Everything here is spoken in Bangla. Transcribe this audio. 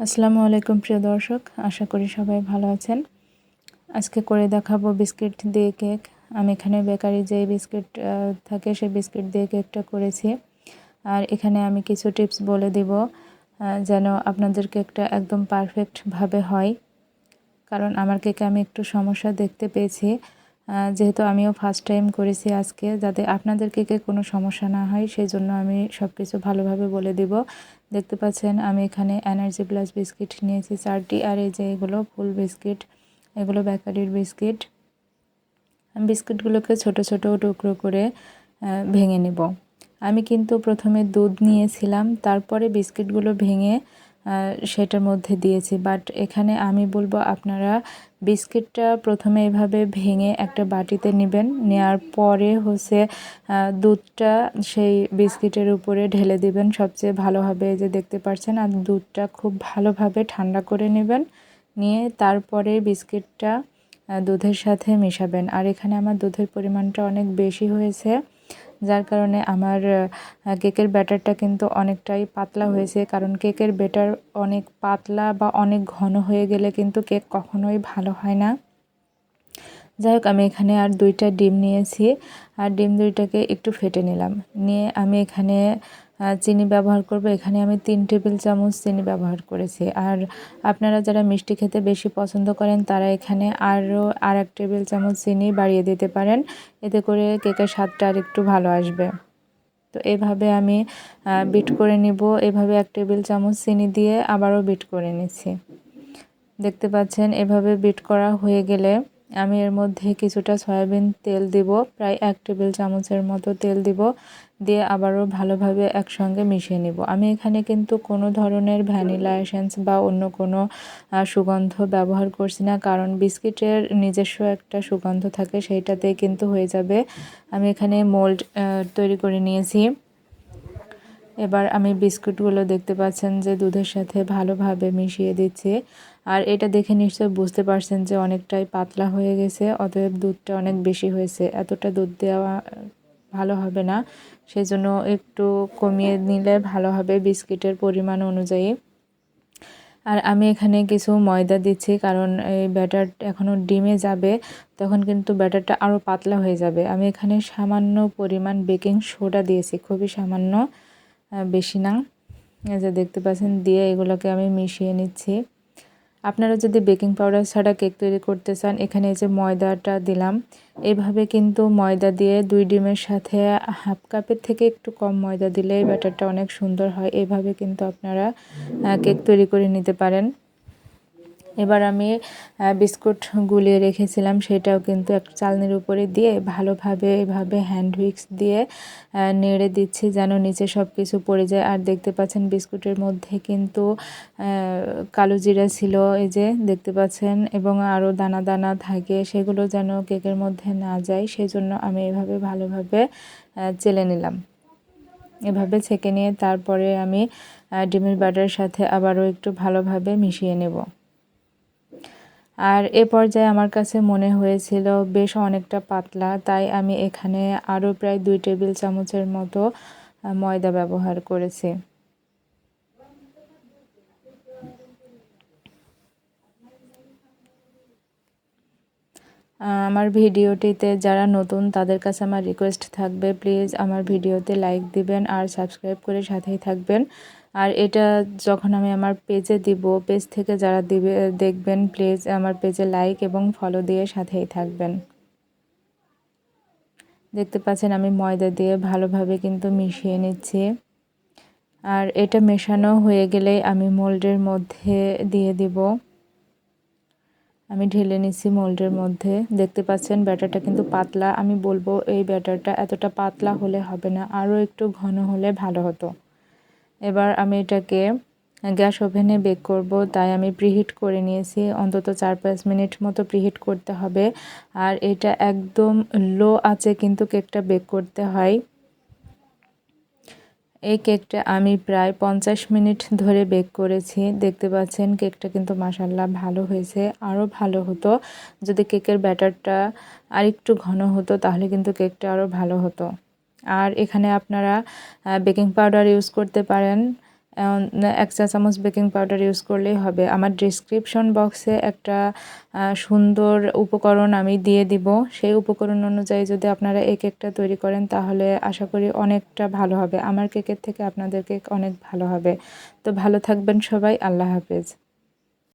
আসসালামু আলাইকুম, প্রিয় দর্শক। আশা করি সবাই ভালো আছেন। আজকে করে দেখাবো বিস্কিট দিয়ে কেক। আমি এখানে বেকারি যে বিস্কিট থাকে সেই বিস্কিট দিয়ে কেকটা করেছি। আর এখানে আমি কিছু টিপস বলে দিব যেন আপনাদের কেকটা একদম পারফেক্টভাবে হয়। কারণ আমার কেকে আমি একটু সমস্যা দেখতে পেয়েছি। যেহেতু আমিও ফার্স্ট টাইম করেছি আজকে, যাতে আপনাদের কেকে কোনো সমস্যা না হয় সেই জন্য আমি সব কিছু ভালোভাবে বলে দিব। দেখতে পাচ্ছেন, আমি এখানে এনার্জি প্লাস বিস্কিট নিয়েছি, চারটি, আর এই যে এগুলো ফুল বিস্কিট এগুলো বেকারির বিস্কিট আমি বিস্কিটগুলোকে ছোট ছোট টুকরো করে ভেঙে নেব। আমি কিন্তু প্রথমে দুধ নিয়েছিলাম, তারপরে বিস্কিটগুলো ভেঙে সেটার মধ্যে দিয়েছি। বাট এখানে আমি বলব আপনারা বিস্কিটটা প্রথমে এভাবে ভেঙে একটা বাটিতে নেবেন। নেওয়ার পরে হচ্ছে দুধটা সেই বিস্কিটের উপরে ঢেলে দিবেন। সবচেয়ে ভালোভাবে যে দেখতে পাচ্ছেন, আর দুধটা খুব ভালোভাবে ঠান্ডা করে নেবেন। নিয়ে তারপরে বিস্কিটটা দুধের সাথে মেশাবেন। আর এখানে আমার দুধের পরিমাণটা অনেক বেশি হয়েছে। যার কারণে আমার কেকের ব্যাটারটা কিন্তু অনেকটাই পাতলা হয়েছে। কারণ কেকের ব্যাটার অনেক পাতলা বা অনেক ঘন হয়ে গেলে কিন্তু কেক কখনোই ভালো হয় না। যাই হোক, আমি এখানে আর দুইটা ডিম নিয়েছি। আর ডিম দুইটাকে একটু ফেটে নিলাম। নিয়ে আমি এখানে চিনি ব্যবহার করব। এখানে আমি তিন টেবিল চামচ চিনি ব্যবহার করেছি। আর আপনারা যারা মিষ্টি খেতে বেশি পছন্দ করেন, তারা এখানে আরও আর এক টেবিল চামচ চিনি বাড়িয়ে দিতে পারেন। এতে করে কেকের স্বাদটা আর একটু ভালো আসবে। তো এভাবে আমি বিট করে নিব। এভাবে এক টেবিল চামচ চিনি দিয়ে আবারও বিট করে নিচ্ছি। দেখতে পাচ্ছেন, এভাবে বিট করা হয়ে গেলে আমি এর মধ্যে কিছুটা সয়াবিন তেল দিব, প্রায় এক টেবিল চামচের মতো তেল দিব, দিয়ে আবারও ভালোভাবে একসঙ্গে মিশিয়ে নিব। আমি এখানে কিন্তু কোনো ধরনের ভ্যানিলা এসেন্স বা অন্য কোনো সুগন্ধ ব্যবহার করছি না, কারণ বিস্কিটের নিজস্ব একটা সুগন্ধ থাকে সেইটাতেই কিন্তু হয়ে যাবে। আমি এখানে মোল্ড তৈরি করে নিয়েছি। এবার আমি বিস্কুটগুলো দেখতে পাচ্ছেন যে দুধের সাথে ভালোভাবে মিশিয়ে দিচ্ছি। আর এটা দেখে নিশ্চয় বুঝতে পারছেন যে অনেকটাই পাতলা হয়ে গেছে, অতএব দুধটা অনেক বেশি হয়েছে। এতটা দুধ দেওয়া ভালো হবে না, সেজন্য একটু কমিয়ে নিলে ভালো হবে বিস্কিটের পরিমাণ অনুযায়ী। আর আমি এখানে কিছু ময়দা দিচ্ছি, কারণ এই ব্যাটার এখনও ডিমে যাবে, তখন কিন্তু ব্যাটারটা আরও পাতলা হয়ে যাবে। আমি এখানে সামান্য পরিমাণ বেকিং সোডা দিয়েছি, খুবই সামান্য বেশি না। যে দেখতে পাচ্ছেন, দিয়ে এগুলোকে আমি মিশিয়ে নিচ্ছি। আপনারা যদি বেকিং পাউডার ছাড়া কেক তৈরি করতে চান, এখানে এই যে ময়দাটা দিলাম। এভাবে কিন্তু ময়দা দিয়ে দুই ডিমের সাথে হাফ কাপের থেকে একটু কম ময়দা দিলে এই ব্যাটারটা অনেক সুন্দর হয়। এভাবে কিন্তু আপনারা কেক তৈরি করে নিতে পারেন। এবার আমি বিস্কুট গুলিয়ে রেখেছিলাম, সেটাও কিন্তু এক চালনির উপরে দিয়ে ভালোভাবে এভাবে হ্যান্ড উইক্স দিয়ে নেড়ে দিচ্ছি যেন নিচে সব কিছু পড়ে যায়। আর দেখতে পাচ্ছেন বিস্কুটের মধ্যে কিন্তু কালো জিরা ছিল, এই যে দেখতে পাচ্ছেন, এবং আরও দানা দানা থাকে, সেগুলো যেন কেকের মধ্যে না যায়, সেজন্য আমি এভাবে ভালোভাবে চেলে নিলাম। এভাবে ছেঁকে নিয়ে তারপরে আমি ডিমের বাটার সাথে আবারও একটু ভালোভাবে মিশিয়ে নেব। আর এ পর্যায়ে আমার কাছে মনে হয়েছিল, বেশ অনেকটা পাতলা। তাই আমি এখানে আরও প্রায় দুই টেবিল চামচের মতো ময়দা ব্যবহার করেছি। আমার ভিডিওটিতে যারা নতুন, তাদের কাছে আমার রিকোয়েস্ট থাকবে। প্লিজ আমার ভিডিওতে লাইক দিবেন আর সাবস্ক্রাইব করে সাথেই থাকবেন। আর এটা যখন আমি আমার পেজে দিব, পেজ থেকে যারা দিবে, দেখবেন প্লিজ, আমার পেজে লাইক এবং ফলো দিয়ে সাথেই থাকবেন। দেখতে পাচ্ছেন আমি ময়দা দিয়ে ভালোভাবে কিন্তু মিশিয়ে নিচ্ছি। আর এটা মেশানো হয়ে গেলে আমি মোল্ডের মধ্যে দিয়ে দিব। আমি ঢেলে নিচ্ছি মোল্ডের মধ্যে। দেখতে পাচ্ছেন ব্যাটারটা কিন্তু পাতলা। আমি বলব এই ব্যাটারটা এতটা পাতলা হলে হবে না, আরও একটু ঘন হলে ভালো হতো। এবার আমি এটাকে গ্যাস ওভেনে বেক করব, তাই আমি প্রিহিট করে নিয়েছি। অন্তত চার পাঁচ মিনিট মতো প্রিহিট করতে হবে। আর এটা একদম লো আছে কিন্তু কেকটা বেক করতে হয়। এই কেকটা আমি প্রায় পঞ্চাশ মিনিট ধরে বেক করেছি। দেখতে পাচ্ছেন, কেকটা কিন্তু মাসাল্লাহ ভালো হয়েছে, আরও ভালো হতো। যদি কেকের ব্যাটারটা আরেকটু ঘন হতো, তাহলে কিন্তু কেকটা আরও ভালো হতো। আর এখানে আপনারা বেকিং পাউডার ইউজ করতে পারেন। এক চা চামচ বেকিং পাউডার ইউজ করলেই হবে। আমার ডিসক্রিপশন বক্সে একটা সুন্দর উপকরণ আমি দিয়ে দিব। সেই উপকরণ অনুযায়ী যদি আপনারা এই কেকটা তৈরি করেন, তাহলে আশা করি অনেকটা ভালো হবে। আমার কেকের থেকে আপনাদের কেক অনেক ভালো হবে। তো ভালো থাকবেন সবাই। আল্লাহ হাফেজ।